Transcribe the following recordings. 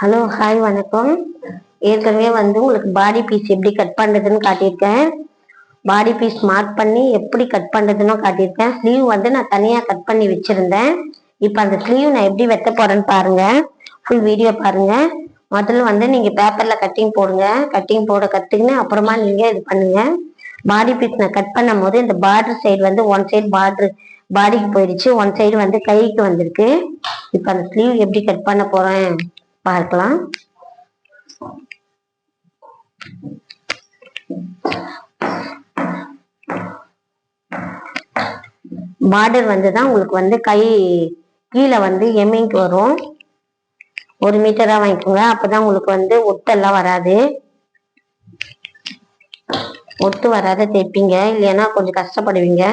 Hello hi வணக்கம். ஏற்கனவே வந்து உங்களுக்கு பாடி பீஸ் எப்படி கட் பண்ணுறதுன்னு காட்டியிருக்கேன். பாடி பீஸ் மார்க் பண்ணி எப்படி கட் பண்ணுறதுன்னு காட்டியிருக்கேன். ஸ்லீவ் வந்து நான் தனியாக கட் பண்ணி வச்சுருந்தேன். இப்போ அந்த ஸ்லீவ் நான் எப்படி வெட்ட போகிறேன்னு பாருங்கள் ஃபுல் வீடியோ பாருங்கள் முதல்ல வந்து நீங்கள் பேப்பரில் கட்டிங் போடுங்க. கட்டிங் போட கற்றுக்கின்னு அப்புறமா நீங்கள் இது பண்ணுங்கள் பாடி பீஸ் நான் கட் பண்ணும் போது இந்த பார்டர் சைடு வந்து ஒன் சைடு பார்டர் பாடிக்கு போயிடுச்சு. ஒன் சைடு வந்து கைக்கு வந்திருக்கு. இப்போ அந்த ஸ்லீவ் எப்படி கட் பண்ண போகிறேன் பார்க்கலாம். பார்டர் வந்து தான் உங்களுக்கு வந்து கை கீழே வந்து எம்மிங்க்கு வரும். ஒரு மீட்டரா வாங்கிக்கோங்க. அப்பதான் உங்களுக்கு வந்து ஒட்டெல்லாம் வராது. ஒட்டு வராத தைப்பீங்க இல்லைன்னா கொஞ்சம் கஷ்டப்படுவீங்க.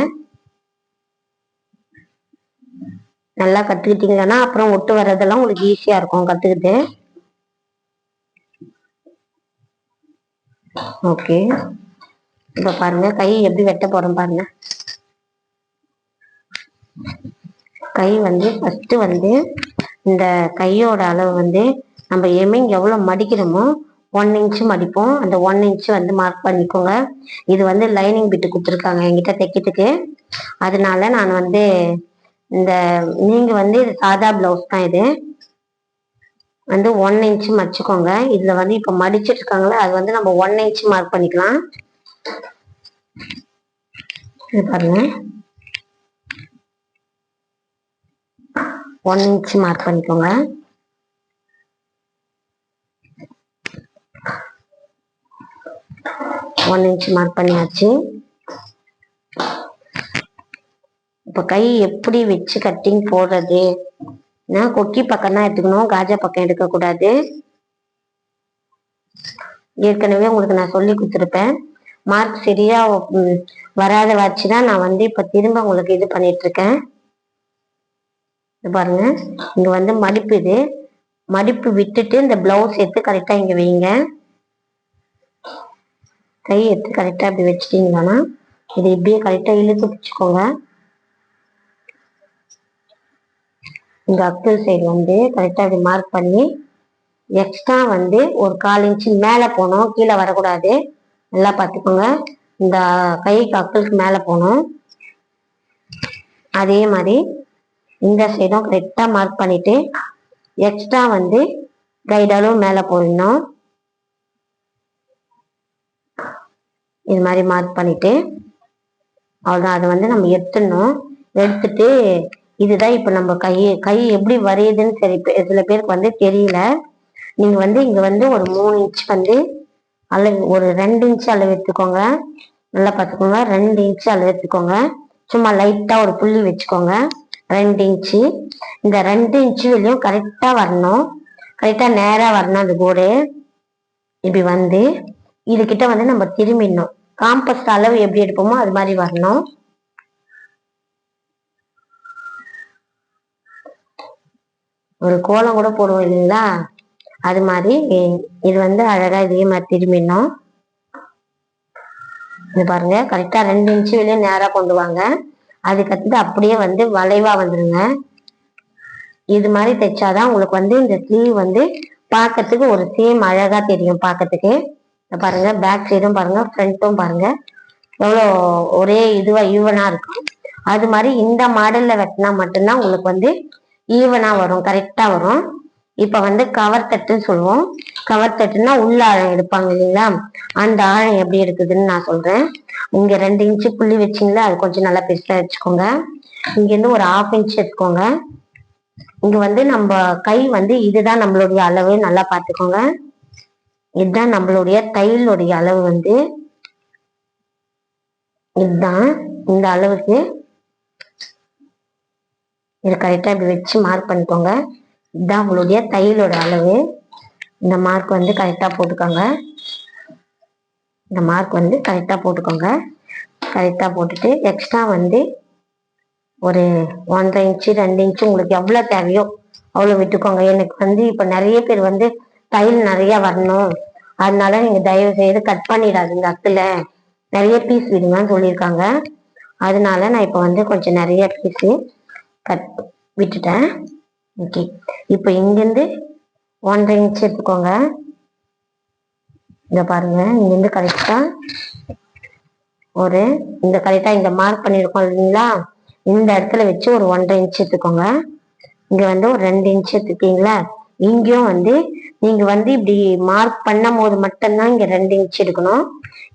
நல்லா கத்துக்கிட்டீங்கன்னா அப்புறம் ஒட்டு வர்றதெல்லாம் உங்களுக்கு ஈஸியா இருக்கும். கத்துக்கிட்டு. ஓகே இப்ப பாருங்க கை எப்படி வெட்ட போறோம் பாருங்க. கை வந்து ஃபர்ஸ்ட் வந்து இந்த கையோட அளவு வந்து நம்ம எமிங் எவ்வளவு மடிக்கிறோமோ ஒன் இன்ச்சு மடிப்போம். அந்த ஒன் இன்ச்சு வந்து மார்க் பண்ணிக்கோங்க. இது வந்து லைனிங் பிட்டு கொடுத்துருக்காங்க என்கிட்ட தைக்கிறதுக்கு. அதனால நான் வந்து இந்த நீங்க வந்து இது சாதா பிளவுஸ் தான் இது. வந்து ஒன் இன்ச் மடிச்சுக்கோங்க இதுல வந்து இப்ப மடிச்சிட்டு இருக்காங்களே அது வந்து நம்ம ஒன் இன்ச் மார்க் பண்ணிக்கலாம். இது பாருங்க. ஒன் இன்ச் மார்க் பண்ணிக்கோங்க. ஒன் இன்ச் மார்க் பண்ணியாச்சு. இப்போ கை எப்படி வச்சு கட்டிங் போடுறது? நான் கொக்கி பக்கம் தான் எடுத்துக்கணும் காஜா பக்கம் எடுக்கக்கூடாது ஏற்கனவே உங்களுக்கு நான் சொல்லி கொடுத்துருப்பேன். மார்க் சரியா வராத வச்சு தான் நான் வந்து இப்போ திரும்ப உங்களுக்கு இது பண்ணிட்டு இருக்கேன் இது பாருங்க. இங்க வந்து மடிப்பு இது. மடிப்பு விட்டுட்டு இந்த பிளவுஸ் எடுத்து கரெக்டாக இங்கே வைங்க. கை எடுத்து கரெக்டாக இப்படி வச்சிட்டீங்கன்னா இது இப்படியே கரெக்டாக இழுத்து பிடிச்சிக்கோங்க இந்த அக்கல் சைடு வந்து கரெக்டாக இப்படி மார்க் பண்ணி எக்ஸ்ட்ரா வந்து ஒரு கால் இன்ச்சு மேலே போகணும் கீழே வரக்கூடாது. நல்லா பார்த்துக்கோங்க. இந்த கைக்கு அக்கலுக்கு மேலே போகணும். அதே மாதிரி இந்த சைடும் கரெக்டாக மார்க் பண்ணிவிட்டு எக்ஸ்ட்ரா வந்து கைடாலும் மேலே போயிடணும் இது மாதிரி மார்க் பண்ணிவிட்டு அவ்வளோதான் அதை வந்து நம்ம எடுத்துடணும். எடுத்துட்டு இதுதான் இப்போ நம்ம கை கை எப்படி வரையுதுன்னு சரி சில பேருக்கு வந்து தெரியல. நீங்க வந்து இங்க வந்து ஒரு மூணு இன்ச் வந்து அளவு ஒரு ரெண்டு இன்ச் அளவு எடுத்துக்கோங்க. நல்லா பார்த்துக்கோங்க. ரெண்டு இன்ச் அளவு எடுத்துக்கோங்க. சும்மா லைட்டா ஒரு புள்ளி வச்சுக்கோங்க. ரெண்டு இன்ச்சு இந்த ரெண்டு இன்ச்சு வெளியும் கரெக்டா வரணும். கரெக்டா நேரா வரணும் அது கோடு இப்படி வந்து இது கிட்ட வந்து நம்ம திரும்பிடணும். காம்பஸ் அளவு எப்படி எடுப்போமோ அது மாதிரி வரணும். ஒரு கோலம் கூட போடுவோம் இல்லைங்களா? அது மாதிரி இது வந்து அழகா இதே மாதிரி திரும்பிடணும். இது பாருங்க கரெக்டா ரெண்டு இன்ச்சு வெளியே நேரா கொண்டு வாங்க. அதுக்கடுத்து அப்படியே வந்து வளைவா வந்துருங்க. இது மாதிரி தைச்சாதான் உங்களுக்கு வந்து இந்த ஸ்லீவ் வந்து பார்க்கறதுக்கு ஒரு சேம் அழகா தெரியும் பார்க்கறதுக்கு பாருங்க பேக் சைடும் பாருங்க ஃப்ரண்ட்டும் பாருங்க. எவ்வளோ ஒரே இதுவா ஈவனா இருக்கும். அது மாதிரி இந்த மாடல்ல வெட்டினா மட்டும்தான் உங்களுக்கு வந்து ஈவனா வரும் கரெக்டா வரும். இப்ப வந்து கவர் தட்டுன்னு சொல்லுவோம். கவர் தட்டுன்னா உள்ள ஆழம் எடுப்பாங்க இல்லைங்களா? அந்த ஆழம் எப்படி இருக்குதுன்னு நான் சொல்றேன். இங்க ரெண்டு இன்ச்சு புள்ளி வச்சிங்களா? அது கொஞ்சம் நல்லா பெருசா வச்சுக்கோங்க. இங்க இருந்து ஒரு ஹாஃப் இன்ச் எடுத்துக்கோங்க. இங்க வந்து நம்ம கை வந்து இதுதான் நம்மளுடைய அளவு நல்லா பார்த்துக்கோங்க. இதுதான் நம்மளுடைய தையலுடைய அளவு வந்து. இதுதான் இந்த அளவுக்கு இது கரெக்டாக இப்படி வச்சு மார்க் பண்ணிக்கோங்க. இதுதான் உங்களுடைய தையலோட அளவு. இந்த மார்க் வந்து கரெக்டாக போட்டுக்கோங்க. இந்த மார்க் வந்து கரெக்டாக போட்டுக்கோங்க. கரெக்டாக போட்டுட்டு எக்ஸ்ட்ரா வந்து ஒரு ஒன்றரை இன்ச்சு ரெண்டு இன்ச்சு உங்களுக்கு எவ்வளோ தேவையோ அவ்வளோ விட்டுக்கோங்க. எனக்கு வந்து இப்போ நிறைய பேர் வந்து தையல் நிறையா வரணும். அதனால நீங்கள் தயவு செய்து கட் பண்ணிடாதீங்க அத்துல. நிறைய பீஸ் விடுங்கன்னு சொல்லியிருக்காங்க. அதனால நான் இப்போ வந்து கொஞ்சம் நிறைய பீஸு கட் விட்டுட்டேன். ஓகே இப்போ இங்கேருந்து ஒன்றரை இன்ச் எடுத்துக்கோங்க. இதை பாருங்க. இங்கேருந்து கரெக்டாக ஒரு இந்த கரெக்டாக இந்த மார்க் பண்ணியிருக்கோம் இல்லைங்களா? இந்த இடத்துல வச்சு ஒரு ஒன்றரை இன்ச் எடுத்துக்கோங்க. இங்கே வந்து ஒரு ரெண்டு இன்ச் எடுத்துக்கீங்களா இங்கேயும் வந்து நீங்கள் வந்து இப்படி மார்க் பண்ணும் போது மட்டும்தான் இங்கே ரெண்டு இன்ச் எடுக்கணும்.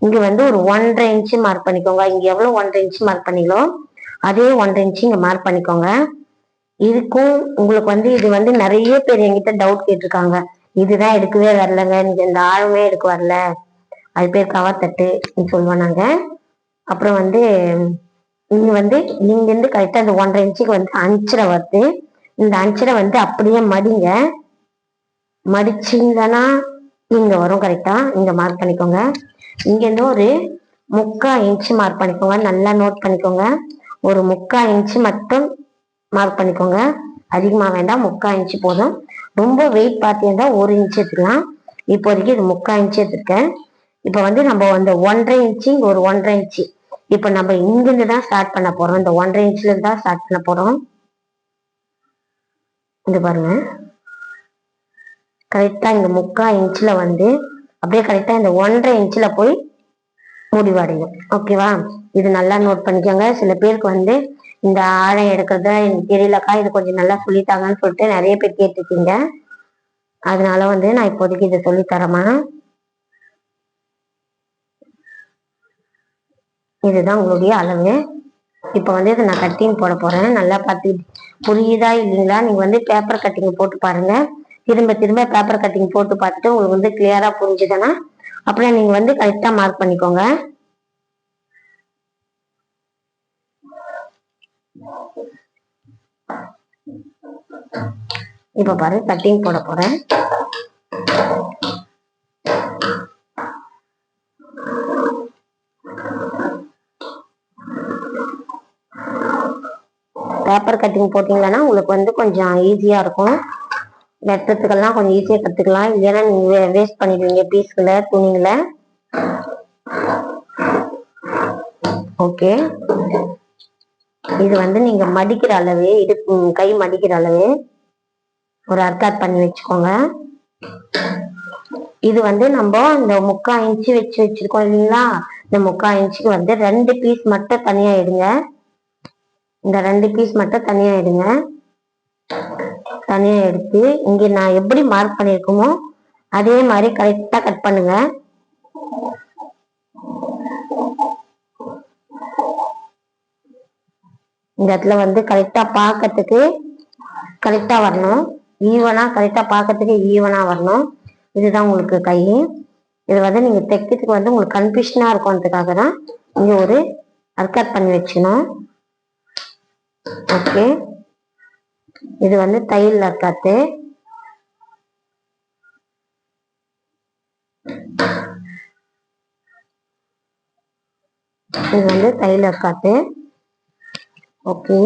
இங்கே வந்து ஒரு ஒன்றரை இன்ச்சு மார்க் பண்ணிக்கோங்க. இங்கே எவ்வளோ ஒன்றரை இன்ச்சு மார்க் பண்ணிக்கலாம் அதே ஒன்றரை இன்ச்சு இங்கே மார்க் பண்ணிக்கோங்க. இதுக்கும் உங்களுக்கு வந்து இது வந்து நிறைய பேர் என்கிட்ட டவுட் கேட்டிருக்காங்க. இதுதான் எடுக்கவே வரலங்க. இந்த ஆழமே எடுக்க வரல. அது பேர் கவர் தட்டு சொல்லுவோம் நாங்கள் அப்புறம் வந்து இங்கே வந்து நீங்கள் வந்து கரெக்டாக அந்த ஒன்றரை இன்ச்சுக்கு வந்து அஞ்சரை வருது. இந்த அஞ்சரை வந்து அப்படியே மடிங்க. மடிச்சிங்கன்னா இங்கே வரும் கரெக்டாக இங்கே மார்க் பண்ணிக்கோங்க. இங்கேருந்து ஒரு முக்கால் இன்ச் மார்க் பண்ணிக்கோங்க. நல்லா நோட் பண்ணிக்கோங்க. ஒரு முக்கா இன்ச் மட்டும் மார்க் பண்ணிக்கோங்க. அதிகமாக வேண்டாம் முக்கா இன்ச்சு போதும். ரொம்ப வெயிட் பார்த்தீங்கன்னா ஒரு இன்ச் எடுத்துக்கலாம். இப்போதைக்கு இது முக்கா இன்ச்சு எடுத்துருக்கேன். இப்போ வந்து நம்ம அந்த ஒன்றரை இன்ச்சு ஒரு ஒன்றரை இன்ச்சு. இப்போ நம்ம இங்கிருந்து தான் ஸ்டார்ட் பண்ண போகிறோம் இந்த ஒன்றரை இன்ச்சில் இருந்து தான் ஸ்டார்ட் பண்ண போகிறோம் இது பாருங்க. கரெக்டாக இந்த முக்கா இன்ச்சில் வந்து அப்படியே கரெக்டாக இந்த ஒன்றரை இன்ச்சில் போய் முடிவடையும். ஓகேவா இது நல்லா நோட் பண்ணிக்கோங்க. சில பேருக்கு வந்து இந்த ஆழம் எடுக்கிறத எனக்கு தெரியலக்கா இது கொஞ்சம் நல்லா சொல்லித்தாங்கன்னு சொல்லிட்டு நிறைய பேர் கேட்டிருக்கீங்க. அதனால வந்து நான் இப்போதைக்கு இதை சொல்லித்தரமா இதுதான் உங்களுடைய அளவு. இப்போ வந்து இதை நான் கட்டிங் போட போறேன். நல்லா பார்த்து புரியுதா இல்லைங்களா? நீங்க வந்து பேப்பர் கட்டிங் போட்டு பாருங்க. திரும்ப திரும்ப பேப்பர் கட்டிங் போட்டு பார்த்துட்டு உங்களுக்கு வந்து கிளியரா புரிஞ்சுதுன்னா அப்புறம் நீங்க வந்து கரெக்டா மார்க் பண்ணிக்கோங்க. இப்ப பாரு கட்டிங் போட போறேன். பேப்பர் கட்டிங் போட்டீங்கன்னா உங்களுக்கு வந்து கொஞ்சம் ஈஸியா இருக்கும். வெட்டுறதுக்கெல்லாம் கொஞ்சம் ஈஸியாக கற்றுக்கலாம் இல்லைன்னா நீங்கள் வேஸ்ட் பண்ணிடுவீங்க பீஸ்களை துணிங்களை ஓகே இது வந்து நீங்க மடிக்கிற அளவு இது கை மடிக்கிற அளவு ஒரு அர்க்காட் பண்ணி வச்சுக்கோங்க. இது வந்து நம்ம இந்த முக்கா இன்ச்சு வச்சு வச்சிருக்கோம் இல்லைங்களா? இந்த முக்கா இன்ச்சுக்கு வந்து ரெண்டு பீஸ் மட்டும் தனியா எடுங்க. இந்த ரெண்டு பீஸ் மட்டும் தனியா எடுங்க. தனியாக எடுத்து இங்கே நான் எப்படி மார்க் பண்ணியிருக்கோமோ அதே மாதிரி கரெக்டாக கட் பண்ணுங்க. இந்த இடத்துல வந்து கரெக்டாக பார்க்கறதுக்கு கரெக்டாக வரணும். ஈவனாக கரெக்டாக பார்க்கறதுக்கு ஈவனாக வரணும். இதுதான் உங்களுக்கு கை. இது வந்து நீங்கள் தைக்கிறதுக்கு வந்து உங்களுக்கு கன்ஃபியூஷனாக இருக்கும்ன்றதுக்காக தான் இங்கே ஒரு அர்க்கட் பண்ணி வச்சுக்கணும் ஓகே இது வந்து தையல் அர்க்காத்து இது வந்து தையல் அர்க்காத்து ஓகே.